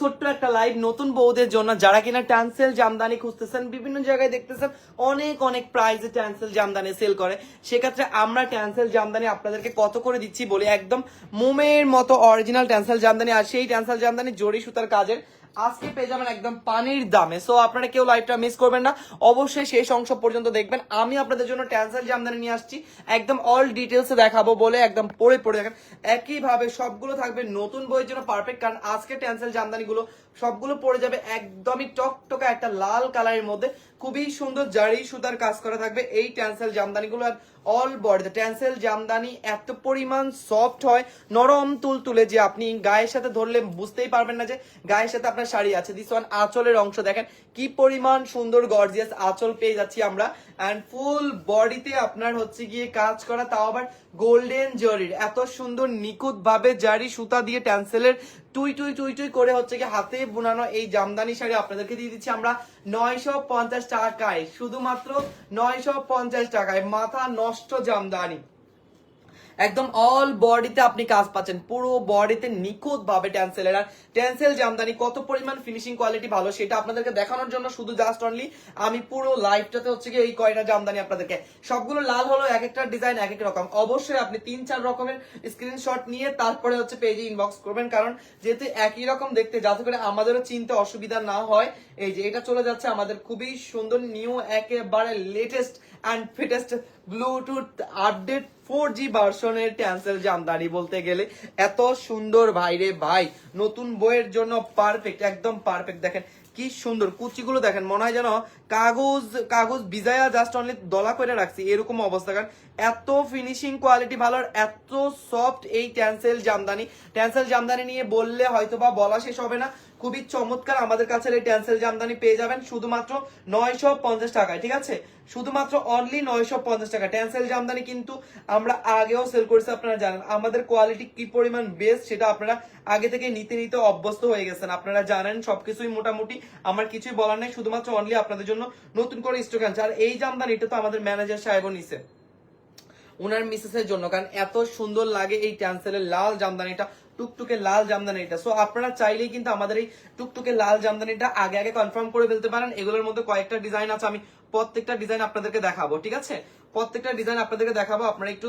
ছোট্ট একটা নতুন বউদের জন্য যারা কিনা জামদানি খুঁজতেছেন, বিভিন্ন জায়গায় দেখতেছেন, অনেক অনেক ট্যান্সেল জামদানি সেল করে। সেক্ষেত্রে আমরা জামদানি আপনাদেরকে কত করে দিচ্ছি বলে একদম মোমের মতো অরিজিনাল ট্যান্সেল জামদানি আর সেই ট্যান্সেল জামদানি জরি সুতার কাজের আজকে পেয়ে যাবেন একদম পানির দামে। সো আপনারা কেউ লাইভটা মিস করবেন না। অবশ্যই শেষ অংশ পর্যন্ত দেখবেন। আমি আপনাদের জন্য ট্যান্সেল জামদানি নিয়ে আসছি। একদম অল ডিটেলসে দেখাবো বলে একদম পড়ে পড়ে দেখেন। একইভাবে সবগুলো থাকবে নতুন বইয়ের জন্য পারফেক্ট কারণ আজকে ট্যান্সেল জামদানিগুলো সবগুলো পড়ে যাবে একদমই টকটকা একটা লাল কালারের মধ্যে। খুবই সুন্দর জারি সুতার কাজ করা থাকবে এই ট্যান্সেল জামদানিগুলো আর all body. The Tencel Jamdani এত পরিমাণ সফট হয়, নরম তুল তুলে যে আপনি গায়ের সাথে ধরলে বুঝতেই পারবেন না যে গায়ের সাথে আপনার শাড়ি আছে। দিস ওয়ান আঁচলের অংশ, দেখেন কি পরিমাণ সুন্দর গর্জিয়াস আঁচল পেয়ে যাচ্ছি আমরা। অ্যান্ড ফুল বডিতে আপনার হচ্ছে গিয়ে কাজ করা, তাও আবার গোল্ডেন জরির এত সুন্দর নিখুঁত ভাবে জারি সুতা দিয়ে ট্যান্সেলের টুই টুই টুই টুই করে হচ্ছে কি হাতে বোনানো এই জামদানি শাড়ি আপনাদেরকে দিয়ে দিচ্ছি আমরা নয়শো পঞ্চাশ টাকায়। শুধুমাত্র নয়শো পঞ্চাশ টাকায়। মাথা নষ্ট জামদানি। একদম অল বডিতে আপনি কাজ পাচ্ছেন। পুরো বডিতে নিখুঁত ভাবে ট্যান্সেলের আর ট্যান্সেল জামদানি কত পরিমাণ ফিনিশিং কোয়ালিটি ভালো সেটা আপনাদেরকে দেখানোর জন্য শুধু জাস্ট অনলি আমি পুরো লাইভটাতে হচ্ছে কি এই কয়টা জামদানি আপনাদেরকে। সবগুলো লাল হলো এক একটা ডিজাইন এক এক রকম। অবশ্যই আপনি তিন চার রকমের স্ক্রিনশট নিয়ে তারপরে হচ্ছে পেজে ইনবক্স করবেন। কারণ যেহেতু একই রকম দেখতে, যাতে করে আমাদেরও চিনতে অসুবিধা না হয়, এই যে এটা চলে যাচ্ছে আমাদের খুবই সুন্দর নিউ একেবারে latest and fittest bluetooth update four G ভার্সনের ট্যান্সেল জামদানি বলতে গেলে। এত সুন্দর ভাই রে ভাই। নতুন বইয়ের জন্য পারফেক্ট একদম পারফেক্ট দেখেন কি সুন্দর। কুচিগুলো দেখেন, মনে হয় যেন কাগজ কাগজ ভিজায়া জাস্ট অনলি দলা করে রাখছি। এরকম অবস্থা। কারণ এত ফিনিশিং কোয়ালিটি ভালো আর এত সফট এই ট্যান্সেল জামদানি। ট্যান্সেল জামদানি নিয়ে বললে হয়তো বা বলা শেষ হবে না। খুবই চমৎকার আমাদের কাছে এই ট্যান্সেল জামদানি পেয়ে যাবেন শুধুমাত্র নয়শো পঞ্চাশ টাকায়, ঠিক আছে? শুধুমাত্র অনলি নয়শো পঞ্চাশ টাকা ট্যান্সেল জামদানি কিন্তু আমরা আগেও সেল করেছি, আপনারা জানেন। আমাদের কোয়ালিটি কি পরিমাণ বেস্ট সেটা আপনারা আগে থেকে নিতে নিতে অভ্যস্ত হয়ে গেছেন। আপনারা জানেন সবকিছুই মোটামুটি। আমার কিছুই বলার নেই, শুধুমাত্র অনলি আপনাদের জন্য নতুন করে স্টক আনছে। আর এই জামদানিটা তো আমাদের ম্যানেজার সাহেবও নিছে। ওনার মিসেসের জন্য, কারণ এত সুন্দর লাগে এই ট্যান্সেলের লাল জামদানিটা, টুকটুকে লাল জামদানিটা। সো আপনারা চাইলেই কিন্তু আমাদের এই টুকটুকে লাল জামদানিটা আগে আগে কনফার্ম করে ফেলতে পারেন। এগুলোর মধ্যে কয়েকটা ডিজাইন আছে, আমি প্রত্যেকটা ডিজাইন আপনাদেরকে দেখাবো, ঠিক আছে? প্রত্যেকটা ডিজাইন আপনাদেরকে দেখাবো, আপনারা একটু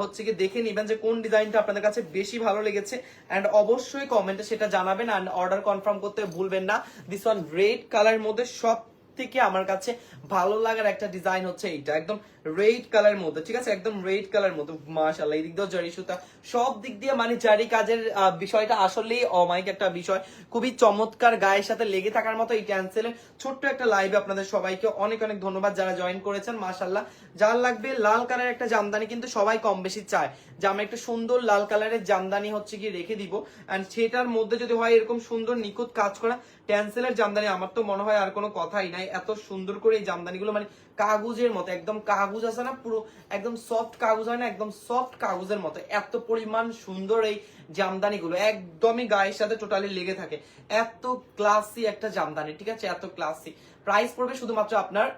হচ্ছে কি দেখে নিবেন যে কোন ডিজাইনটা আপনাদের কাছে বেশি ভালো লেগেছে। এন্ড অবশ্যই কমেন্টে সেটা জানাবেন এন্ড অর্ডার কনফার্ম করতে ভুলবেন না। দিস ওয়ান রেড কালারের মধ্যে সব থেকে আমার কাছে ভালো লাগার একটা ডিজাইন হচ্ছে এইটা। একদম রেড কালার মধ্যে, ঠিক আছে? একদম রেড কালার মধ্যে। মাশাআল্লাহ এই দিক দিয়েও জারি সুতা। সব দিক দিয়ে মানে জারি কাজের বিষয়টা আসলেই অমায়িক একটা বিষয়। খুবই চমৎকার গায়ের সাথে লেগে থাকার মতো এই ক্যান্সেলের ছোট্ট একটা লাইভে আপনাদের সবাইকে অনেক অনেক ধন্যবাদ যারা জয়েন করেছেন, মাশাআল্লাহ। যার লাগবে লাল কালারের একটা জামদানি কিন্তু সবাই কম বেশি চায়। যে আমরা একটা সুন্দর লাল কালারের জামদানি হচ্ছে কি রেখে দিব। এন্ড সেটার মধ্যে যদি হয় এরকম সুন্দর নিখুঁত কাজ করা ট্যান্সেলের জামদানি, আমার তো মনে হয় আর কোনো কথাই নাই। এত সুন্দর করে এই জামদানিগুলো মানে কাগজের মতো, একদম কাগজ আছে না, পুরো একদম সফট কাগজ হয় না, একদম সফট কাগজের মতো, এত পরিমাণ সুন্দর এই জামদানিগুলো, একদমই গায়ের সাথে টোটালি লেগে থাকে। এত ক্লাসি একটা জামদানি, ঠিক আছে? এত ক্লাসি প্রাইস পড়বে শুধুমাত্র আপনার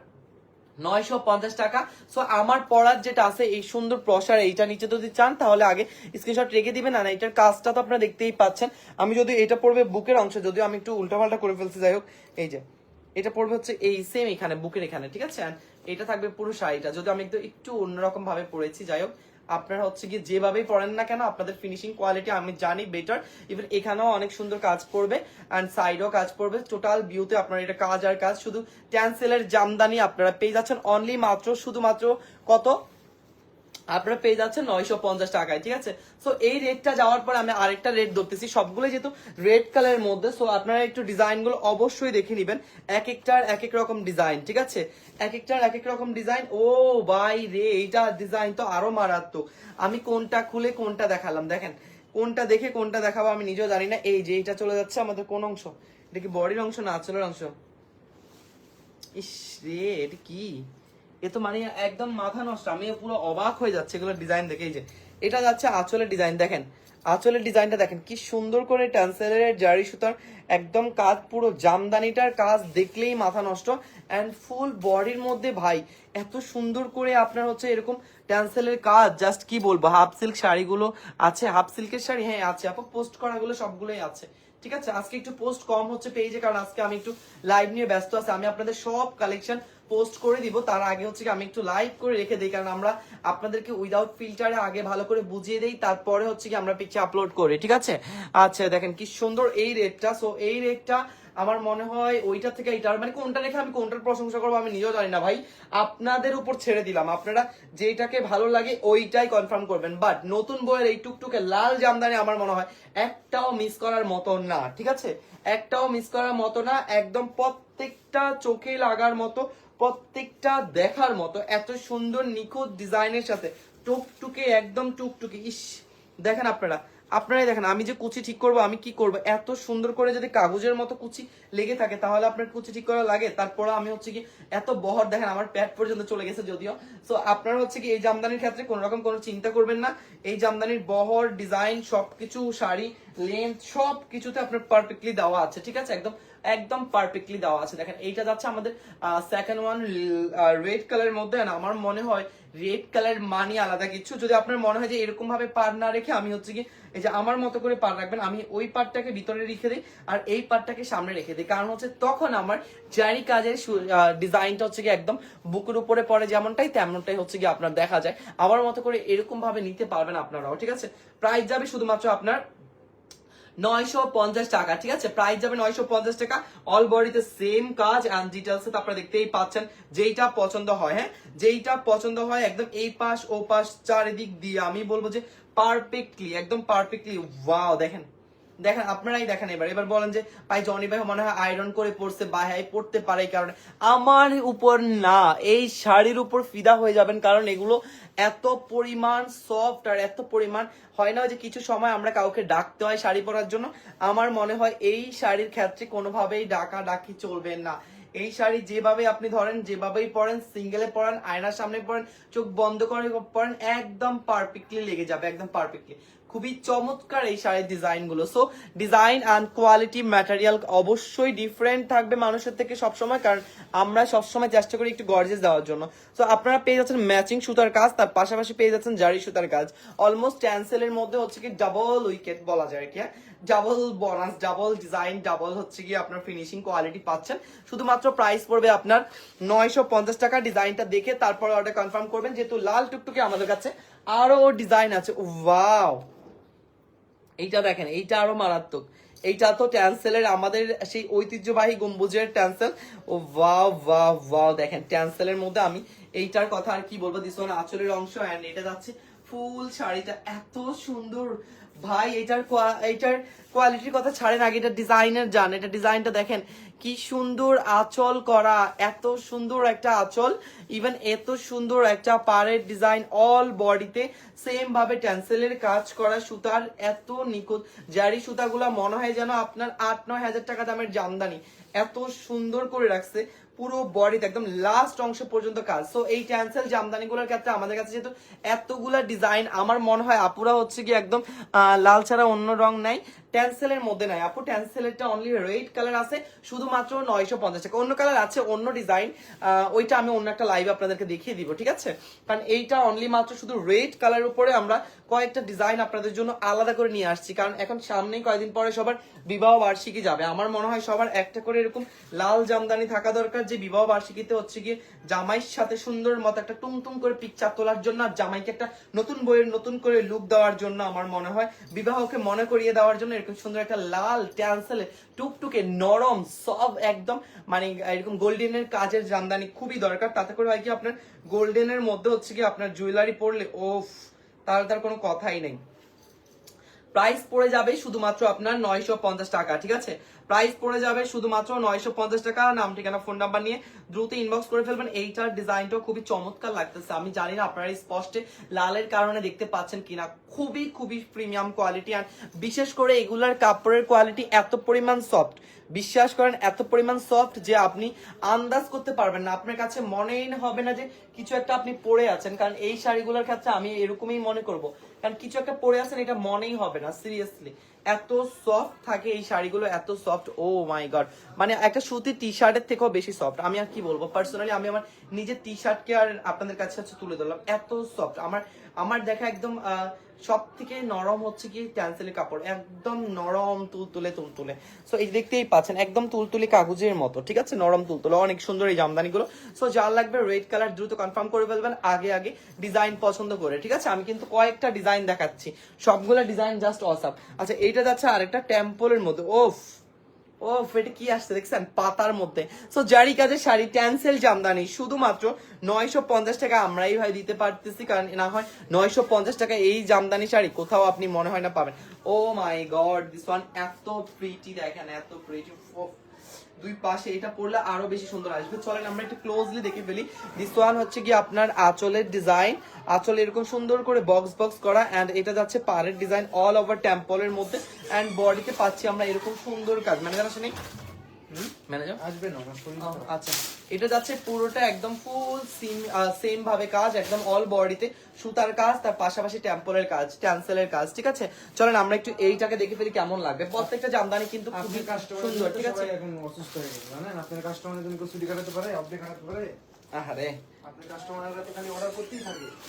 নয়শো পঞ্চাশ টাকা। সো আমার পড়ার যেটা আছে, এই সুন্দর প্রসার, এইটা নিচে যদি চান, তাহলে আগে স্ক্রিনশট রেখে দিবেন। আর এটার কাজটা তো আপনারা দেখতেই পাচ্ছেন। আমি যদি এটা পড়বে বুকের অংশ, যদিও আমি একটু উল্টাপাল্টা করে ফেলছি, যাই হোক, এই যে। এটা পড়বে হচ্ছে এই সেম এখানে, বুকের এখানে, ঠিক আছে? এটা থাকবে পুরো শাড়িটা। যদি আমি একটু একটু অন্যরকম ভাবে পড়েছি, যাই হোক, আপনারা হচ্ছে গিয়ে যেভাবেই পড়েন না কেন, আপনাদের ফিনিশিং কোয়ালিটি আমি জানি বেটার ইভেন এখানেও অনেক সুন্দর কাজ করবে অ্যান্ড সাইডও কাজ করবে টোটাল ভিউতে আপনার এটা কাজ আর কাজ। শুধু ট্যান্সেলের জামদানি আপনারা পেয়ে যাচ্ছেন। অনলি মাত্র, শুধুমাত্র কত? আপনারা পেয়ে যাচ্ছেন নয়শো পঞ্চাশ টাকায়, ঠিক আছে? সো এই রেটটা যাওয়ার পর আমি আরেকটা রেট ধরতেছি। সবগুলো যেহেতু রেড কালারের মধ্যে সো আপনারা একটু ডিজাইনগুলো অবশ্যই দেখে নেবেন। এক একটার এক এক রকম ডিজাইন ঠিক আছে? এক একটার এক এক রকম ডিজাইন ও বাই রে, এইটা ডিজাইন তো আরও মারাত্মক। আমি কোনটা খুলে কোনটা দেখালাম, দেখেন? কোনটা দেখে কোনটা দেখাবো আমি নিজেও জানি না। এই যে এটা চলে যাচ্ছে আমাদের কোন অংশ? এটা কি বডির অংশ না আঁচলের অংশ? ইস রে, এটা কি? এ তো মানে একদম মাথা নষ্ট, আমি পুরো অবাক হয়ে যাচ্ছে এগুলো ডিজাইন দেখে। এই যে, এটা যাচ্ছে আঁচলের ডিজাইন দেখেন। আঁচলের ডিজাইনটা দেখেন, কি সুন্দর করে ট্যান্সেলের জারি সুতার, একদম কাজ পুরো জামদানিটার কাজ দেখলেই মাথা নষ্ট। অ্যান্ড ফুল বডির মধ্যে ভাই, এত সুন্দর করে আপনার হচ্ছে এরকম ট্যান্সেলের কাজ জাস্ট কি বলব হাফ সিল্ক শাড়িগুলো আছে হাফ সিল্কের শাড়ি হ্যাঁ আছে আপু পোস্ট করাগুলো সবগুলোই আছে। ঠিক আছে, আজকে একটু পোস্ট কম হচ্ছে পেজে কারণ আজকে আমি একটু লাইভ নিয়ে ব্যস্ত আছি, আমি আপনাদের সব কালেকশন পোস্ট করে দিব, তার আগে হচ্ছে কি আমি একটু লাইভ করে রেখে দিই, কারণ আমরা আপনাদেরকে উইদাউট ফিল্টারে আগে ভালো করে বুঝিয়ে দেই, তারপরে হচ্ছে কি আমরা পিকচার আপলোড করি, ঠিক আছে? আচ্ছা দেখেন কি সুন্দর এই রেটটা সো এই রেটটা আমার মনে হয় ওইটা থেকে এইটার মানে কোনটা রেখে আমি কোনটার প্রশংসা করব আমি নিজেও জানি না। ভাই, আপনাদের উপর ছেড়ে দিলাম। আপনারা যেটাকে ভালো লাগে ওইটাই কনফার্ম করবেন। বাট নতুন বইয়ের এই টুকটুকে লাল জামদানি আমার মনে হয় একটাও মিস করার মতো না, ঠিক আছে? একটাও মিস করার মতো না, একদম প্রত্যেকটা চোখে লাগার মতো, প্রত্যেকটা দেখার মতো, এত সুন্দর নিখুঁত ডিজাইনের সাথে টুকটুকে, একদম টুকটুকে। ইস, দেখেন আপনারা আপনারাই দেখেন, আমি যে কুচি ঠিক করব, আমি কি করব? এত সুন্দর করে যদি কাগজের মতো কুচি লেগে থাকে, তাহলে আপনার কুচি ঠিক করা লাগে। তারপর আমি হচ্ছে কি, এত বহর দেখেন, আমার প্যাট পর্যন্ত চলে গেছে যদিও। সো আপনারা হচ্ছে কি, এই জামদানির ক্ষেত্রে কোনো রকম কোনো চিন্তা করবেন না। এই জামদানির বহর, ডিজাইন, সবকিছু, শাড়ি লেন্থ সব কিছুতে আপনার পারফেক্টলি দেওয়া আছে, ঠিক আছে? একদম একদম পারফেক্টলি দেওয়া আছে। দেখেন, এইটা যাচ্ছে আমাদের সেকেন্ড ওয়ান রেড কালারের মধ্যে। আমার মনে হয় রেড কালার মানি আলাদা কিছু। যদি আপনার মনে হয় যে এরকম ভাবে পার না রেখে আমি হচ্ছে কি এই যে আমার মতো করে পার রাখবেন, আমি ওই পারটাকে ভিতরে রেখে দিই আর এই পারটাকে সামনে রেখে দিই। কারণ হচ্ছে তখন আমার জারি কাজের ডিজাইনটা হচ্ছে কি একদম বুকের উপরে পড়ে যেমনটাই তেমনটাই হচ্ছে কি আপনার দেখা যায়। আমার মতো করে এরকম ভাবে নিতে পারবেন আপনারাও, ঠিক আছে? প্রাইস যাবে শুধুমাত্র আপনার নয়শো পঞ্চাশ টাকা, ঠিক আছে? প্রাইস যাবে নয়শো পঞ্চাশ টাকা। অল বডিতে সেম কাজ অ্যান্ড ডিটেলস আপনারা দেখতেই পাচ্ছেন যেইটা পছন্দ হয় হ্যাঁ? যেইটা পছন্দ হয় একদম এই পাশ, ও পাশ, চারিদিক দিয়ে। আমি বলব যে পারফেক্টলি একদম পারফেক্টলি ওয়াও দেখেন দেখেন, আপনারাই দেখেন এবার। এবার বলেন যে, ভাই, জনি ভাই মনে হয় আয়রন করে পড়ছে বা হ্যাঁ পড়তে পারে কারণে। আমার উপর না, এই শাড়ির উপর ফিদা হয়ে যাবেন কারণ এগুলো এত পরিমাণ সফট আর এত পরিমাণ, হয় না যে কিছু সময় আমরা কাউকে ডাকতে হয় শাড়ি পরার জন্য। আমার মনে হয় এই শাড়ির ক্ষেত্রে কোনোভাবেই ডাকা ডাকি চলবে না। এই শাড়ি যেভাবে আপনি ধরেন, যেভাবেই পরেন সিঙ্গেলে পরেন, আয়নার সামনে পরেন, চোখ বন্ধ করে পরেন, একদম পারফেক্টলি লেগে যাবে, একদম পারফেক্টলি খুবই চমৎকার এই শাড়ির ডিজাইনগুলো so design and quality material অবশ্যই ডিফারেন্ট থাকবে মানুষের থেকে সবসময়, কারণ আমরা সবসময় চেষ্টা করি একটু গর্জেস দেওয়ার জন্য। সো আপনারা পেয়ে যাচ্ছেন ম্যাচিং সুতার কাজ, তার পাশাপাশি পেয়ে যাচ্ছেন জারি সুতার কাজ। অলমোস্ট ক্যান্সেলের মধ্যে হচ্ছে কি ডাবল উইকেট বলা যায় কি double bonus double design double হচ্ছে কি আপনার ফিনিশিং কোয়ালিটি পাচ্ছেন। শুধুমাত্র প্রাইস পড়বে আপনার নয়শো পঞ্চাশ টাকা। ডিজাইনটা দেখে তারপর অর্ডার কনফার্ম করবেন, যেহেতু লাল টুকটুকে আমাদের কাছে আরও ডিজাইন আছে। ওয়াও এইটা দেখেন, এইটা আরও মারাত্মক। এইটা তো ট্যান্সেলের আমাদের সেই ঐতিহ্যবাহী গম্বুজের ট্যান্সেল। ও ওয়াও ওয়াও ওয়াও, দেখেন, ট্যান্সেলের মধ্যে আমি এইটার কথা আর কি বলব দিস আঁচলের অংশ এন্ড এটা যাচ্ছে ফুল শাড়িটা এত সুন্দর। ভাই, এটার এইটার কোয়ালিটির কথা ছাড়েন আগে, এটা ডিজাইনের যান। এটা ডিজাইনটা দেখেন, কি সুন্দর আঁচল করা, এত সুন্দর একটা আঁচল। ইভেন এত সুন্দর একটা পাড়ের ডিজাইন অল বডিতে সেম ভাবে ট্যান্সেলের কাজ করা সুতার এত নিখুঁত। জারি সুতাগুলা মনে হয় যেন আপনার আট, নয় হাজার টাকা দামের জামদানি। এত সুন্দর করে রাখছে। পুরো বডিতে একদম লাস্ট অংশ পর্যন্ত কাজ। সো এই ট্যান্সেল জামদানিগুলোর ক্ষেত্রে আমাদের কাছে যেহেতু এতগুলা ডিজাইন আমার মনে হয় আপুরা হচ্ছে কি একদম লাল ছাড়া অন্য রং নাই। ট্যান্সেলের মধ্যে নাই। আপু ট্যান্সেলেরটা অনলি রেড কালার আছে, শুধুমাত্র নয়শো পঞ্চাশ টাকা। অন্য কালার আছে, অন্য ডিজাইন ওইটা আমি অন্য একটা লাইভ আপনাদেরকে দেখিয়ে দিব, ঠিক আছে? কারণ এইটা অনলি মাত্র শুধু রেড কালার উপরে আমরা কয়েকটা ডিজাইন আপনাদের জন্য আলাদা করে নিয়ে আসছি। কারণ এখন সামনেই কয়েকদিন পরে সবার বিবাহ বার্ষিকী যাবে। আমার মনে হয় সবার একটা করে এরকম লাল জামদানি থাকা দরকার, যে বিবাহ বার্ষিকীতে হচ্ছে গিয়ে জামাইয়ের সাথে সুন্দর মতো একটা টুমটুম করে পিকচার তোলার জন্য আর জামাইকে একটা নতুন বইয়ের নতুন করে লুক দেওয়ার জন্য আমার মনে হয়। বিবাহকে মনে করিয়ে দেওয়ার জন্য এরকম সুন্দর একটা লাল ট্যান্সেলে টুকটুকে নরম সব একদম মানে এরকম গোল্ডেনের কাজের জামদানি খুবই দরকার। তাতে করে হয় কি আপনার গোল্ডেনের মধ্যে হচ্ছে কি আপনার জুয়েলারি পরলে, ওফ, তার তার কোনো কথাই নেই। প্রাইস পড়ে যাবে শুধুমাত্র আপনার নয়শো পঞ্চাশ টাকা, ঠিক আছে? প্রাইস পড়ে যাবে শুধুমাত্র নয়শো পঞ্চাশ টাকা। নাম ঠিকানা ফোন নাম্বার নিয়ে দ্রুত ইনবক্স করে ফেলবেন। এইটার ডিজাইনটাও খুবই চমৎকার লাগতেছে। আমি জানি না আপনারা স্পষ্টে লালের কারণে দেখতে পাচ্ছেন কিনা। খুবই খুবই প্রিমিয়াম কোয়ালিটি আর বিশেষ করে এগুলার কাপড়ের কোয়ালিটি এত পরিমাণ সফট বিশ্বাস করেন, এত পরিমাণ সফট যে আপনি আন্দাজ করতে পারবেন না। আপনার কাছে মনেই হবে না যে কিছু একটা আপনি পরে আছেন। কারণ এই শাড়িগুলোর ক্ষেত্রে আমি এরকমই মনে করব। কারণ কিছু একটা পরে আছেন এটা মনেই হবে না সিরিয়াসলি এত সফট থাকে এই শাড়িগুলো, এত সফট ও মাই গড মানে একটা সুতির টি শার্টের থেকেও বেশি সফট আমি আর কি বলব? পার্সোনালি আমি আমার নিজের টি শার্টকে আর আপনাদের কাছে তুলে ধরলাম। এত সফট আমার আমার দেখা একদম সব থেকে নরম হচ্ছে কি ট্যান্সেলের কাপড়। একদম নরম তুলতুলে তুলতুলে। সো এই দেখতেই পাচ্ছেন, একদম তুলতুলে কাগজের মতো, ঠিক আছে? নরম তুলতুলে, অনেক সুন্দর এই জামদানিগুলো। সো যার লাগবে রেড কালার দ্রুত কনফার্ম করে ফেলবেন, আগে আগে ডিজাইন পছন্দ করে, ঠিক আছে? আমি কিন্তু কয়েকটা ডিজাইন দেখাচ্ছি। সবগুলো ডিজাইন জাস্ট অসাপ আচ্ছা এইটা যাচ্ছে আরেকটা টেম্পলের মধ্যে ওফ ও এটা কি আসছে দেখছেন? পাতার মধ্যে। সো জারি কাজের শাড়ি ট্যান্সেল জামদানি। শুধুমাত্র নয়শো পঞ্চাশ টাকা আমরাই ভাই দিতে পারতেছি, কারণ না হয় নয়শো পঞ্চাশ টাকা এই জামদানি শাড়ি কোথাও আপনি মনে হয় না পাবেন। Oh my god this one এত প্রিটি দেখেন, এত প্রিটি দুই পাশে এটা পরলে আরও বেশি সুন্দর আসবে। চলেন আমরা একটু ক্লোজলি দেখে ফেলি। দিস ওয়ান হচ্ছে কি আপনার আঁচলের ডিজাইন আঁচল এরকম সুন্দর করে বক্স বক্স করা অ্যান্ড এটা যাচ্ছে পাড়ের ডিজাইন অল ওভার টেম্পলের মধ্যে। অ্যান্ড বডিতে পাচ্ছি আমরা এরকম সুন্দর কাজ। ম্যানেজার আসেনি? ম্যানেজার আসবে না আচ্ছা। এটা যাচ্ছে পুরোটা একদম ফুল সিম সেম ভাবে কাজ একদম অল বডিতে সুতার কাজ তার পাশাপাশি টেম্পলের কাজ ট্যান্সেলের কাজ ঠিক আছে? চলেন আমরা একটু এইটাকে দেখে ফেলি কেমন লাগবে। প্রত্যেকটা জামদানি কিন্তু খুবই সুন্দর ঠিক আছে? এখন অসুস্থ হয়ে গেছে জানেন? আপনার জন্য ছুটি কাটাতে পারে আপনি কাটাতে পারে? আহারে।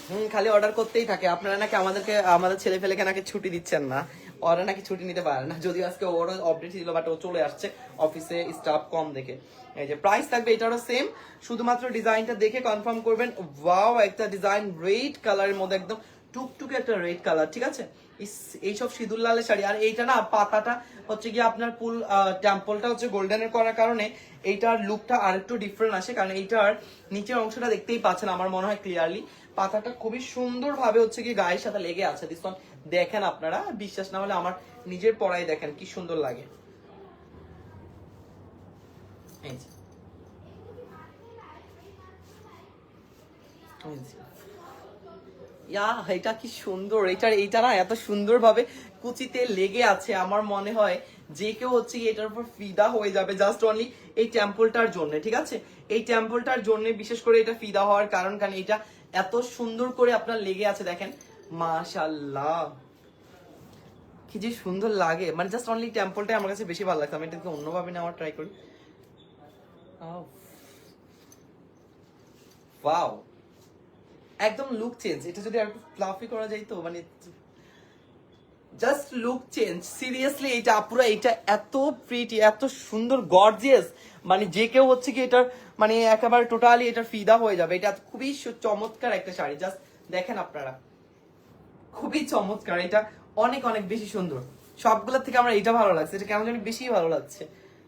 হুম খালি অর্ডার করতেই থাকে। আপনারা নাকি আমাদেরকে আমাদের ছেলে ফেলেকে নাকি ছুটি দিচ্ছেন না? ওরা নাকি ছুটি নিতে পারে না। যদিও আজকে ওরও আপডেট ছিল বাট ও চলে আসছে অফিসে স্টাফ কম দেখে। এই যে প্রাইস থাকবে এটারও সেম শুধুমাত্র ডিজাইনটা দেখে কনফার্ম করবেন ওয়াও একটা ডিজাইন রেড কালারের মধ্যে একদম টুকটুকে একটা রেড কালার ঠিক আছে? ইস- এইসব সিঁদুর লালের শাড়ি। আর এইটা না, পাতাটা হচ্ছে কি আপনার ফুল টেম্পলটা হচ্ছে গোল্ডেনের করার কারণে এইটার লুকটা আরেকটু ডিফারেন্ট আসে, কারণ এইটার নিচের অংশটা দেখতেই পাচ্ছেন, আমার মনে হয় ক্লিয়ারলি পাতাটা খুবই সুন্দর ভাবে হচ্ছে কি গায়ের সাথে লেগে আছে দিস দেখেন আপনারা, বিশ্বাস না হলে আমার নিজের পড়াই দেখেন কি সুন্দর লাগে। ইয়া, এটা কি সুন্দর এটার এইটা না এত সুন্দর ভাবে কুচিতে লেগে আছে। আমার মনে হয় যে কেউ হচ্ছে এটার উপর ফিদা হয়ে যাবে জাস্ট অনলি এই টেম্পলটার জন্য, ঠিক আছে? এই টেম্পলটার জন্য বিশেষ করে এটা ফিদা হওয়ার কারণ কারণ এটা এত সুন্দর করে আপনার লেগে আছে, দেখেন। মাশাল্লাহ কি যে সুন্দর লাগে। মানে জাস্ট অনলি টেম্পলটাই আমার কাছে বেশি ভালো লাগছে। আমি এটাকে অন্যভাবে নেওয়ার ট্রাই করি। ওয়াও একদম লুক চেঞ্জ এটা যদি আর ফ্লাফি করা যায় তো মানে জাস্ট লুক চেঞ্জ সিরিয়াসলি এটা আপুরা এটা এত প্রিটি এত সুন্দর গর্জিয়াস মানে যে কেউ হচ্ছে কি এটার মানে একেবারে টোটালি এটা ফিদা হয়ে যাবে। এটা খুবই চমৎকার একটা শাড়ি। জাস্ট দেখেন আপনারা। খুবই চমৎকার। এটা অনেক অনেক বেশি সুন্দর। সবগুলোর থেকে আমার এটা ভালো লাগছে, এটা কেমন জানি বেশি ভালো লাগছে।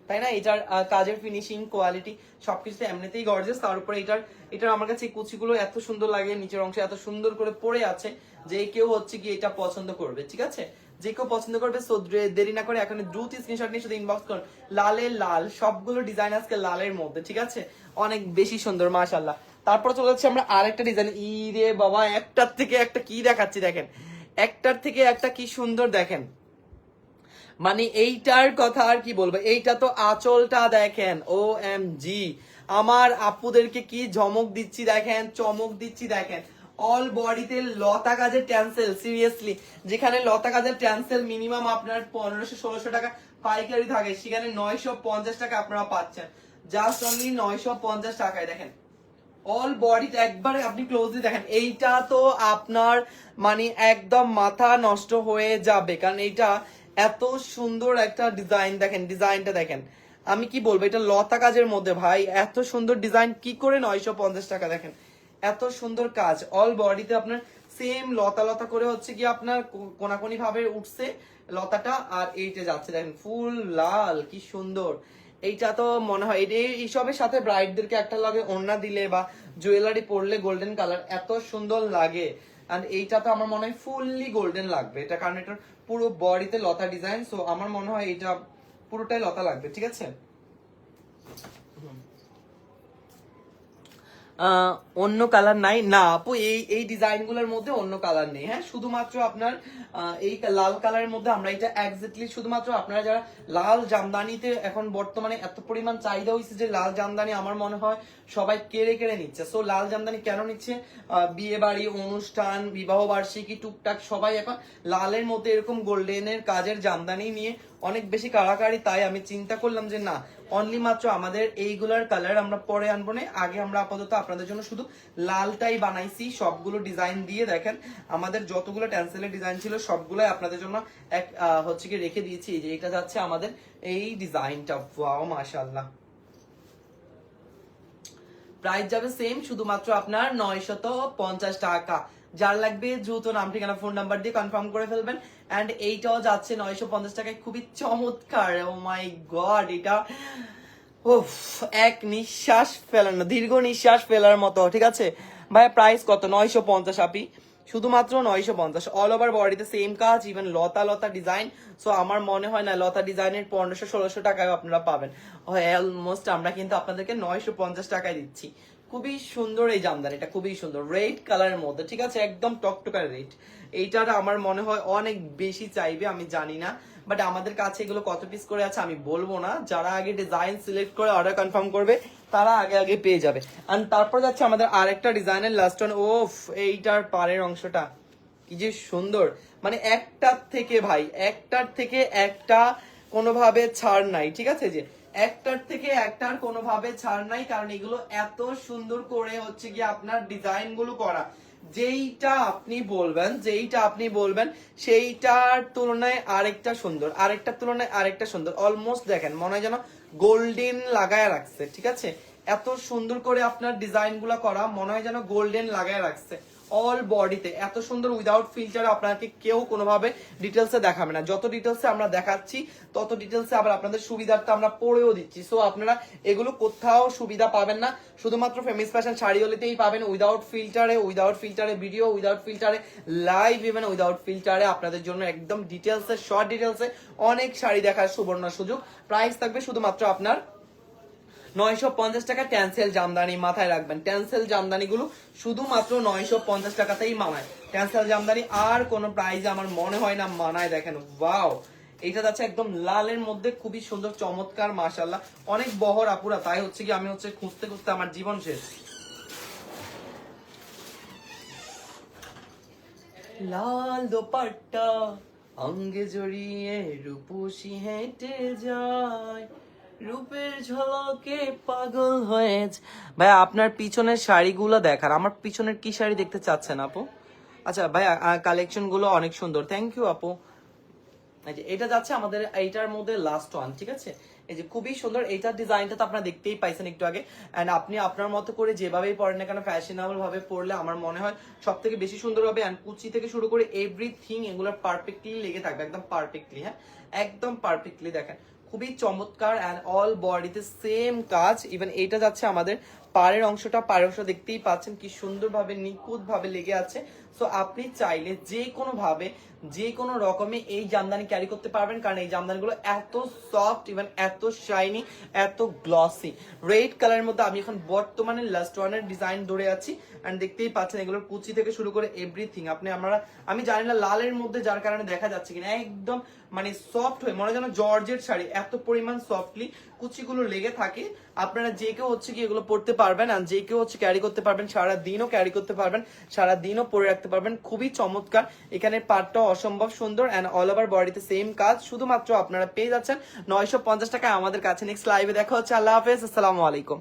তাই না? এটার কাজের ফিনিশিং কোয়ালিটি সবকিছু এমনিতেই গর্জেস তার উপরে এটার এটার আমার কাছে কুচিগুলো এত সুন্দর লাগে, নিচের অংশে এত সুন্দর করে পড়ে আছে যে কেউ হচ্ছে কি এটা পছন্দ করবে, ঠিক আছে? যে কেউ পছন্দ করবে সো দেরি না করে এখন দ্রুত স্ক্রিনশট নিয়ে শুধু ইনবক্স করুন। লালের লাল, সবগুলো ডিজাইন আজকে লালের মধ্যে, ঠিক আছে? অনেক বেশি সুন্দর মাশাল্লাহ তারপর চলে যাচ্ছে আমরা আরেকটা ডিজাইন ই রে বাবা, একটার থেকে একটা কি দেখাচ্ছি দেখেন? একটার থেকে একটা কি সুন্দর দেখেন। মানে এইটার কথা আর কি বলব? এইটা তো আঁচলটা দেখেন ও এম জি আমার আপুদেরকে কি ঝমক দিচ্ছি দেখেন, চমক দিচ্ছি দেখেন। অল বডিতে লতা কাজের ট্যান্সেল সিরিয়াসলি যেখানে লতা কাজের ট্যান্সেল মিনিমাম আপনার পনেরোশো, ষোলোশো টাকা পাইকারি থাকে, সেখানে নয়শো পঞ্চাশ টাকা আপনারা পাচ্ছেন। জাস্ট অনলি নয়শো পঞ্চাশ টাকায় দেখেন। অল বডিটা একবারে আপনি ক্লোজলি দেখেন। এইটা তো আপনার মানে একদম মাথা নষ্ট হয়ে যাবে। কারণ এইটা এত সুন্দর একটা ডিজাইন দেখেন ডিজাইনটা দেখেন। আমি কি বলব, এটা লতা কাজের মধ্যে ভাই। এত সুন্দর ডিজাইন কি করে নয়শো পঞ্চাশ টাকা দেখেন? এত সুন্দর কাজ। অল বডিতে আপনার সেম লতা লতা করে হচ্ছে কি আপনার কোনাকুনি ভাবে উঠছে লতাটা, আর এইটা যাচ্ছে দেখেন। ফুল লাল, কি সুন্দর। এইটা তো মনে হয় এইসবের সাথে ব্রাইডদেরকে একটা লাগে ওড়না দিলে বা জুয়েলারি পরলে গোল্ডেন কালার এত সুন্দর লাগে। আর এইটা তো আমার মনে হয় ফুললি গোল্ডেন লাগবে। এটা কারণ এটার পুরো বডিতে লতা ডিজাইন সো আমার মনে হয় এটা পুরোটাই লতা লাগবে, ঠিক আছে? অন্য কালার নাই। না, আপু, এই এই ডিজাইনগুলোর মধ্যে অন্য কালার নেই। হ্যাঁ শুধুমাত্র আপনার এই লাল কালারের মধ্যে আমরা এটা এক্স্যাক্টলি শুধুমাত্র আপনারা যারা লাল জামদানিতে এখন বর্তমানে এত পরিমাণ চাহিদা হয়েছে যে লাল জামদানি আমার মনে হয় সবাই কেড়ে কেড়ে নিচ্ছে। সো লাল জামদানি কেন নিচ্ছে? বিয়ে বাড়ি অনুষ্ঠান, বিবাহ বার্ষিকী, টুকটাক সবাই এখন লালের মধ্যে এরকম গোল্ডেনের কাজের জামদানি নিয়ে অনেক বেশি কাড়াকাড়ি। তাই আমি চিন্তা করলাম যে না অনলি মাত্র আমাদের এইগুলার কালার আমরা পরে আনব না। আগে আমরা আপাতত আপনাদের জন্য শুধু লালটাই বানাইছি, সবগুলো ডিজাইন দিয়ে দেখেন। আমাদের যতগুলো ট্যান্সেলের ডিজাইন ছিল, সবগুলোই আপনাদের জন্য এক হচ্ছে কি রেখে দিয়েছি। যে এটা যাচ্ছে আমাদের এই ডিজাইনটা ওয়াও মাশাআল্লাহ। প্রাইস যাবে সেম শুধুমাত্র আপনার নয়শত পঞ্চাশ টাকা। যার লাগবে দ্রুত নাম, ঠিকানা ফোন নাম্বার দিয়ে কনফার্ম করে ফেলবেন। এন্ড এইটাও যাচ্ছে নয়শো পঞ্চাশ টাকায়। খুবই চমৎকার। ও মাই গড এটা উফ, এক নিঃশ্বাস ফেলানো দীর্ঘ নিঃশ্বাস ফেলার মতো, ঠিক আছে? ভাই প্রাইস কত? নয়শো পঞ্চাশ আপি। শুধুমাত্র নয়শো পঞ্চাশ। অল ওভার বডিতে সেম কাজ ইভেন লতা লতা ডিজাইন সো আমার মনে হয় না, লতা ডিজাইনের পনেরোশো ষোলোশো টাকায় আপনারা পাবেন। অলমোস্ট আমরা কিন্তু আপনাদেরকে নয়শো পঞ্চাশ টাকায় দিচ্ছি। খুবই সুন্দর এই জামদানিটা খুবই সুন্দর। রেড কালারের মধ্যে, ঠিক আছে? একদম টকটকার রেড এইটার আমার মনে হয় অনেক বেশি চাইবে, আমি জানি না। বাট আমাদের কাছে এগুলো কত পিস করে আছে আমি বলব না। যারা আগে ডিজাইন সিলেক্ট করে অর্ডার কনফার্ম করবে, তারা আগে আগে পেয়ে যাবে। আর তারপর যাচ্ছে আমাদের আরেকটা ডিজাইনের লাস্ট ওয়ান ওফ এইটার পাড়ের অংশটা, কি যে সুন্দর। মানে একটার থেকে, ভাই, একটার থেকে একটা কোনোভাবে ছাড় নাই, ঠিক আছে? যে একটার থেকে একটার কোনোভাবে ছাড় নাই, কারণ এগুলো এত সুন্দর করে হচ্ছে কি আপনার ডিজাইনগুলো করা। যেইটা আপনি বলবেন, যেইটা আপনি বলবেন, সেইটার তুলনায় আরেকটা সুন্দর, আরেকটার তুলনায় আরেকটা সুন্দর। অলমোস্ট দেখেন, মনে হয় যেন গোল্ডেন লাগায় রাখছে, ঠিক আছে? এত সুন্দর করে আপনার ডিজাইনগুলা করা, মনে হয় যেন গোল্ডেন লাগায় রাখছে। অল বডিতে এত সুন্দর উইদাউট ফিল্টার আপনাকে কেউ কোনোভাবে ডিটেলসে দেখাবে না। যত ডিটেলসে আমরা দেখাচ্ছি, তত ডিটেলসে আবার আপনাদের সুবিধার্থে আমরা পড়েও দিচ্ছি। সো আপনারা এগুলো কোথাও সুবিধা পাবেন না। শুধুমাত্র ফেমিস ফ্যাশন শাড়িওলিতেই পাবেন উইদাউট ফিল্টারে উইদাউট ফিল্টারে ভিডিও উইদাউট ফিল্টারে লাইভ ইভেন উইদাউট ফিল্টারে আপনাদের জন্য একদম ডিটেলসে শর্ট ডিটেলসে অনেক শাড়ি দেখার সুবর্ণ সুযোগ। প্রাইস থাকবে শুধুমাত্র আপনার নয়শো পঞ্চাশ টাকা ট্যান্সেল জামদানি মাথায় রাখবেন। ট্যান্সেল জামদানি গুলো শুধুমাত্র নয়শো পঞ্চাশ টাকাতেই মানায়। ট্যান্সেল জামদানি আর কোনো প্রাইজে আমার মনে হয় না মানায় দেখেন। ওয়াও এটা যাচ্ছে একদম লালের মধ্যে খুবই সুন্দর, চমৎকার মাশাল্লাহ অনেক বহর আপুরা, তাই হচ্ছে কি আমি হচ্ছে খুঁজতে খুঁজতে আমার জীবন শেষ। লাল দোপাট্টা অঙ্গে জড়িয়ে রূপসী হেঁটে যায়। রূপের ঝলকে পাগল হয়েছে। ভাই, আপনার পিছনের শাড়িগুলো দেখার আমার পিছনের কি শাড়ি দেখতে চাচ্ছেন আপু? আচ্ছা ভাই কালেকশনগুলো অনেক সুন্দর। থ্যাংক ইউ আপু। যে, এটা যাচ্ছে আমাদের, এইটার মধ্যে লাস্ট ওয়ান ঠিক আছে? এই যে, খুবই সুন্দর। এইটার ডিজাইনটা তো আপনারা দেখতেই পাইছেন একটু আগে। এন্ড আপনি আপনার মতো করে যেভাবেই পড়েন না কেন ফ্যাশনেবল ভাবে পড়লে আমার মনে হয় সব থেকে বেশি সুন্দর হবে। এন্ড কুচি থেকে শুরু করে এভরিথিং এগুলো পারফেক্টলি লেগে থাকবে। একদম পারফেক্টলি হ্যাঁ? একদম পারফেক্টলি দেখেন। খুবই চমৎকার অ্যান্ড অল বডিতে সেম কাজ। ইভেন এটা যাচ্ছে আমাদের পাড়ের অংশটা, পাড়ের অংশ দেখতেই পাচ্ছেন কি সুন্দরভাবে নিখুঁতভাবে লেগে আছে। সো আপনি চাইলে যে কোনো ভাবে যে কোনো রকমে এই জামদানি ক্যারি করতে পারবেন, কারণ এই জামদানিগুলো এত সফট ইভেন এত শাইনি এত গ্লসি রেড কালারের মধ্যে আমি এখন বর্তমানে লাস্ট ওয়ানের ডিজাইন ধরে আছি এন্ড দেখতেই পাচ্ছেন এগুলোর কুচি থেকে শুরু করে এভরিথিং আপনি আমরা আমি জানি না লালের মধ্যে যার কারণে দেখা যাচ্ছে কিনা, একদম মানে সফট হয়ে মনে যেন জর্জের শাড়ি, এত পরিমাণ সফটলি কুচিগুলো লেগে থাকে। আপনারা যে কেউ হচ্ছে কি এগুলো পড়তে পারবেন আর যে কেউ হচ্ছে ক্যারি করতে পারবেন সারা দিনও ক্যারি করতে পারবেন সারা দিনও পরে রাখতে পারবেন। খুবই চমৎকার। এখানে পাটটা অসম্ভব সুন্দর অ্যান্ড অল ওভার বডিতে সেম কাজ। শুধুমাত্র আপনারা পেয়ে যাচ্ছেন নয়শো পঞ্চাশ টাকা আমাদের কাছে নেক্সট লাইভে দেখা হচ্ছে। আল্লাহ হাফেজ, আসসালামু আলাইকুম।